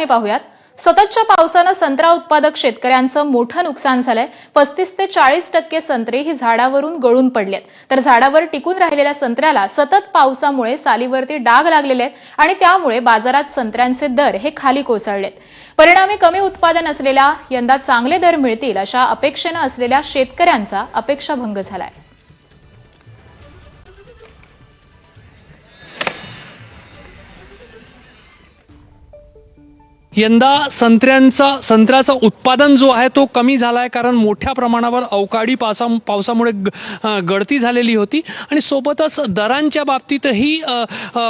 बातमी पाहूयात. सततच्या पावसानं संत्रा उत्पादक शेतकऱ्यांचं मोठं नुकसान झालंय. पस्तीस ते चाळीस टक्के संत्रे ही झाडावरून गळून पडलेत. तर झाडावर टिकून राहिलेल्या संत्र्याला सतत पावसामुळे सालीवरती डाग लागलेले आहेत आणि त्यामुळे बाजारात संत्र्यांचे दर हे खाली कोसळलेत. परिणामी कमी उत्पादन असलेल्या यंदा चांगले दर मिळतील अशा अपेक्षेनं असलेल्या शेतकऱ्यांचा अपेक्षाभंग झालाय. यंदा संत्र्यांचा संत्र्याचं उत्पादन जो आहे तो कमी झाला आहे कारण मोठ्या प्रमाणावर अवकाळी पावसा पावसामुळे ग- गळती झालेली होती. आणि सोबतच दरांच्या बाबतीतही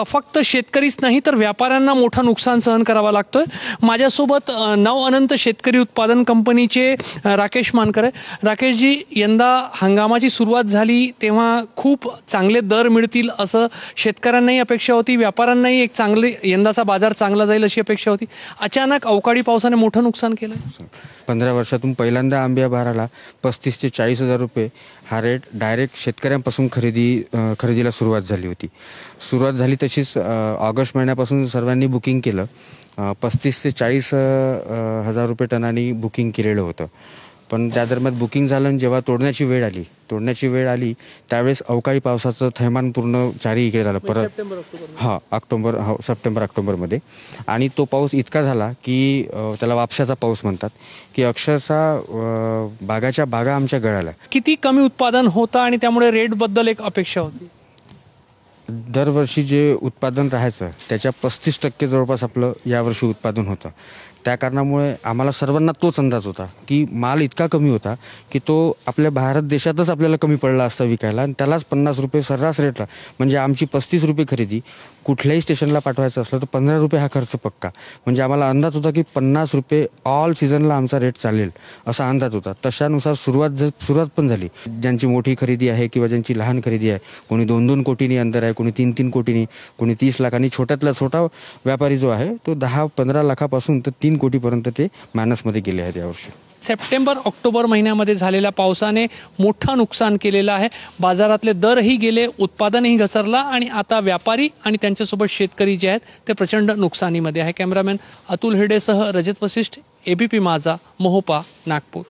फक्त शेतकरीच नाही तर व्यापाऱ्यांना मोठं नुकसान सहन करावं लागतोय. माझ्यासोबत नव अनंत शेतकरी उत्पादन कंपनीचे राकेश मानकर आहे. राकेशजी यंदा हंगामाची सुरुवात झाली तेव्हा खूप चांगले दर मिळतील असं शेतकऱ्यांनाही अपेक्षा होती. व्यापाऱ्यांनाही एक चांगले यंदाचा बाजार चांगला जाईल अशी अपेक्षा होती. अचानक अवकाळी पावसाने मोठं नुकसान केलं? पंधरा वर्षातून पहिल्यांदा आंब्या भाराला पस्तीस ते चाळीस हजार रुपये हा रेट डायरेक्ट शेतकऱ्यांपासून खरेदी खरेदीला सुरुवात झाली होती. सुरुवात झाली तशीच ऑगस्ट महिन्यापासून सर्वांनी बुकिंग केलं. पस्तीस ते चाळीस हजार रुपये टनानी बुकिंग केलेलं होतं. पण त्या दरम्यान बुकिंग झालं आणि जेव्हा तोडण्याची वेळ आली तोडण्याची वेळ आली त्यावेळेस अवकाळी पावसाचं थैमान पूर्ण चारी इकडे झालं. परत सप्टेंबर ऑक्टोबर हा ऑक्टोबर हो सप्टेंबर ऑक्टोबरमध्ये. आणि तो पाऊस इतका झाला की अ, त्याला वापशाचा पाऊस म्हणतात की अक्षरशः अ, बागाच्या बागा आमच्या गळाल्या. किती कमी उत्पादन होतं आणि त्यामुळे रेटबद्दल एक अपेक्षा होती? दरवर्षी जे उत्पादन राहायचं त्याच्या पस्तीस टक्के जवळपास आपलं यावर्षी उत्पादन होतं. त्या कारणामुळे आम्हाला सर्वांना तोच अंदाज होता की माल इतका कमी होता की तो आपल्या भारत देशातच आपल्याला कमी पडला असता विकायला. आणि त्यालाच पन्नास रुपये सर्रास रेटला म्हणजे आमची पस्तीस रुपये खरेदी कुठल्याही स्टेशनला पाठवायचं असलं तर पंधरा रुपये हा खर्च पक्का. म्हणजे आम्हाला अंदाज होता की पन्नास रुपये ऑल सीझनला आमचा रेट चालेल असा अंदाज होता. तशानुसार सुरुवात ज- सुरुवात पण झाली. ज्यांची मोठी खरेदी आहे किंवा ज्यांची लहान खरेदी आहे कोणी दोन दोन कोटीनी अंदर आहे कोणी तीन तीन कोटीनी कोणी तीस लाखांनी छोट्यातला छोटा व्यापारी जो आहे तो दहा पंधरा लाखापासून तर तीन कोटीपर्यंत ते मायनसमध्ये गेले आहेत यावर्षी. सप्टेंबर ऑक्टोबर महिन्यामध्ये झालेल्या पावसाने मोठा नुकसान केलेलं आहे. बाजारातले दरही गेले उत्पादनही घसरला आणि आता व्यापारी आणि त्यांच्यासोबत शेतकरी जे आहेत ते प्रचंड नुकसानीमध्ये आहे. कॅमेरामॅन अतुल हिडेसह रजत वसिष्ठ एबीपी माझा मोहोपा नागपूर.